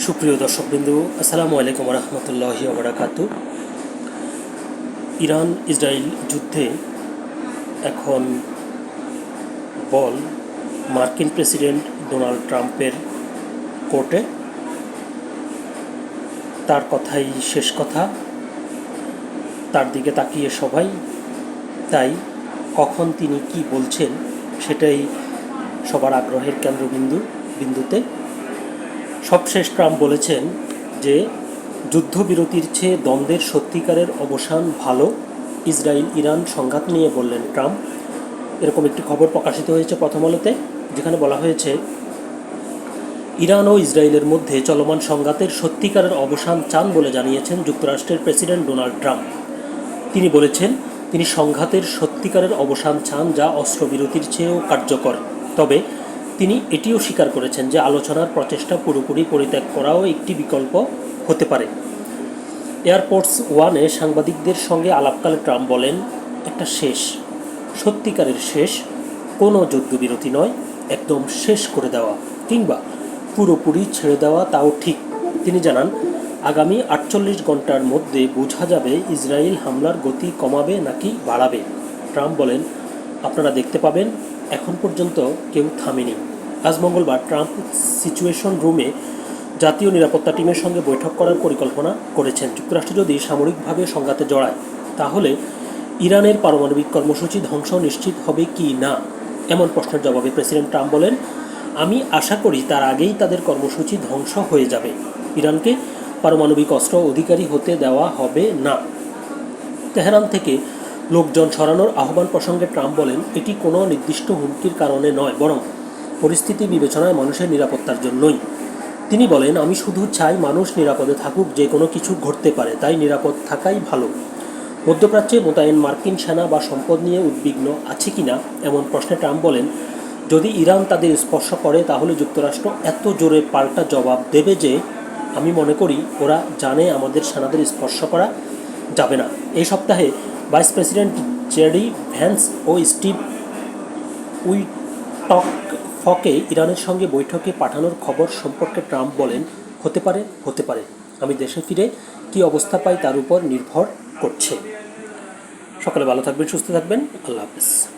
সুপ্রিয় দর্শকবৃন্দু, আসসালামু আলাইকুম রহমতুল্লাহি ওবরাকাতু। ইরান ইসরায়েল যুদ্ধে এখন বল মার্কিন প্রেসিডেন্ট ডোনাল্ড ট্রাম্পের কোর্টে। তার কথাই শেষ কথা। তার দিকে তাকিয়ে সবাই তাই। কখন তিনি কি বলছেন সেটাই সবার আগ্রহের কেন্দ্রবিন্দু, বিন্দুতে। সবশেষ ট্রাম্প বলেছেন যে যুদ্ধবিরতির চেয়ে দ্বন্দ্বের সত্যিকারের অবসান ভালো। ইসরায়েল, ইরান সংঘাত নিয়ে বললেন ট্রাম্প। এরকম একটি খবর প্রকাশিত হয়েছে প্রথম আলোতে, যেখানে বলা হয়েছে, ইরান ও ইসরায়েলের মধ্যে চলমান সংঘাতের সত্যিকারের অবসান চান বলে জানিয়েছেন যুক্তরাষ্ট্রের প্রেসিডেন্ট ডোনাল্ড ট্রাম্প। তিনি বলেছেন, তিনি সংঘাতের সত্যিকারের অবসান চান যা অস্ত্রবিরতির চেয়েও কার্যকর। তবে তিনি এটিও স্বীকার করেছেন যে আলোচনার প্রচেষ্টা পুরোপুরি পরিত্যাগ করাও একটি বিকল্প হতে পারে। এয়ারপোর্টস ওয়ানে সাংবাদিকদের সঙ্গে আলাপকালে ট্রাম্প বলেন, একটা শেষ, সত্যিকারের শেষ, কোনো যুদ্ধবিরতি নয়, একদম শেষ করে দেওয়া কিংবা পুরোপুরি ছেড়ে দেওয়া তাও ঠিক। তিনি জানান, আগামী আটচল্লিশ ঘণ্টার মধ্যে বোঝা যাবে ইসরায়েল হামলার গতি কমাবে নাকি বাড়াবে। ট্রাম্প বলেন আপনারা দেখতে পাবেন, এখন পর্যন্ত কেউ থামেনি। আজ মঙ্গলবার ট্রাম্প সিচুয়েশন রুমে জাতীয় নিরাপত্তা টিমের সঙ্গে বৈঠক করার পরিকল্পনা করেছেন। যুক্তরাষ্ট্র যদি সামরিকভাবে সংঘাতে জড়ায়, তাহলে ইরানের পারমাণবিক কর্মসূচি ধ্বংস নিশ্চিত হবে কি না? এমন প্রশ্নের জবাবে প্রেসিডেন্ট ট্রাম্প বলেন, আমি আশা করি তার আগেই তাদের কর্মসূচি ধ্বংস হয়ে যাবে। ইরানকে পারমাণবিক অস্ত্র অধিকারী হতে দেওয়া হবে না। তেহরান থেকে লোকজন সরানোর আহ্বান প্রসঙ্গে ট্রাম্প বলেন, এটি কোনো নির্দিষ্ট হুমকির কারণে নয়, বরং পরিস্থিতি বিবেচনায় মানুষের নিরাপত্তার জন্যই। তিনি বলেন, আমি শুধু চাই মানুষ নিরাপদে থাকুক, যে কোনো কিছু ঘটতে পারে, তাই নিরাপদ থাকাই ভালো। মধ্যপ্রাচ্যে মোতায়েন মার্কিন সেনা বা সম্পদ নিয়ে উদ্বিগ্ন আছে কিনা এমন প্রশ্নে ট্রাম্প বলেন, যদি ইরান তাদের স্পর্শ করে, তাহলে যুক্তরাষ্ট্র এত জোরে পাল্টা জবাব দেবে যে, আমি মনে করি ওরা জানে আমাদের সেনাদের স্পর্শ করা যাবে না। এই সপ্তাহে ভাইস প্রেসিডেন্ট জেরি ভ্যান্স ও স্টিভ উইটক ফকে ইরানের সঙ্গে বৈঠকে পাঠানোর খবর সম্পর্কে ট্রাম্প বলেন, হতে পারে হতে পারে। আমি দেশে ফিরে কি অবস্থা পাই তার উপর নির্ভর করছে। সকালে ভালো থাকবেন, সুস্থ থাকবেন। আল্লাহ হাফিজ।